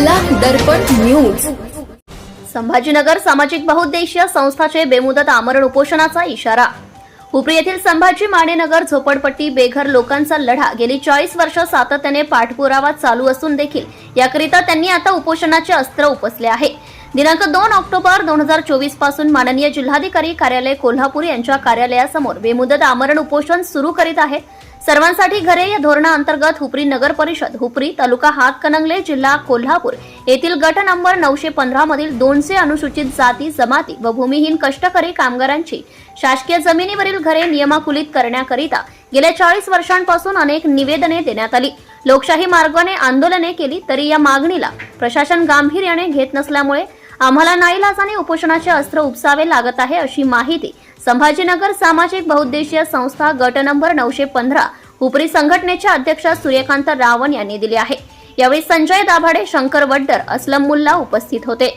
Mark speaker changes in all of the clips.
Speaker 1: दर्पण news.
Speaker 2: Sambhajinagar सामाजिक बहुउद्देशीय संस्थाचे बेमुदत आमरण उपोषणाचा इशारा. हुपरी येथील संभाजी मानेनगर झोपडपट्टी बेघर लोकांचा लढा गेली चाळीस वर्ष सातत्याने पाठपुरावा चालू असून देखील याकरिता त्यांनी आता उपोषणाचे अस्त्र उपसले आहे. दिनांक दोन ऑक्टोबर दोन हजार चोवीसपासून माननीय जिल्हाधिकारी कार्यालय कोल्हापूर यांच्या कार्यालयासमोर बेमुदत आमरण उपोषण सुरू करीत आहेत सर्वांसाठी घरे या धोरणाअंतर्गत हुपरी नगर परिषद हुपरी तालुका हातकणंगले जिल्हा कोल्हापूर येथील गट नंबर नऊशे पंधरा मधील दोनशे अनुसूचित जाती जमाती व भूमिहीन कष्टकरी कामगारांची शासकीय जमिनीवरील घरे नियमाकुलित करण्याकरिता गेल्या चाळीस वर्षांपासून अनेक निवेदने देण्यात आली. लोकशाही मार्गाने आंदोलने केली तरी या मागणीला प्रशासन गांभीर्याने घेत नसल्यामुळे आम्हाला नाईलाजाने उपोषणाचे अस्त्र उपसावे लागत आहे अशी माहिती संभाजीनगर सामाजिक बहुउद्देशीय संस्था गट नंबर नऊशे पंधरा उपरी संघटनेच्या अध्यक्ष सूर्यकांत रावण यांनी दिली आहे. यावेळी संजय दाभाडे शंकर वड्डर असलम मुल्ला उपस्थित होते.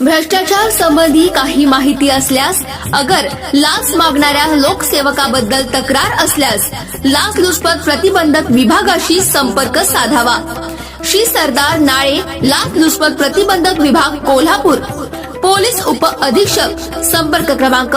Speaker 1: भ्रष्टाचार संबंधी काही माहिती असल्यास अगर लाच मागणाऱ्या लोकसेवकाबद्दल तक्रार असल्यास लाचलुचपत प्रतिबंधक विभागाशी संपर्क साधावा. श्री सरदार नाळे लाचलुचपत प्रतिबंधक विभाग कोल्हापूर. पोलीस उप अधीक्षक संपर्क क्रमांक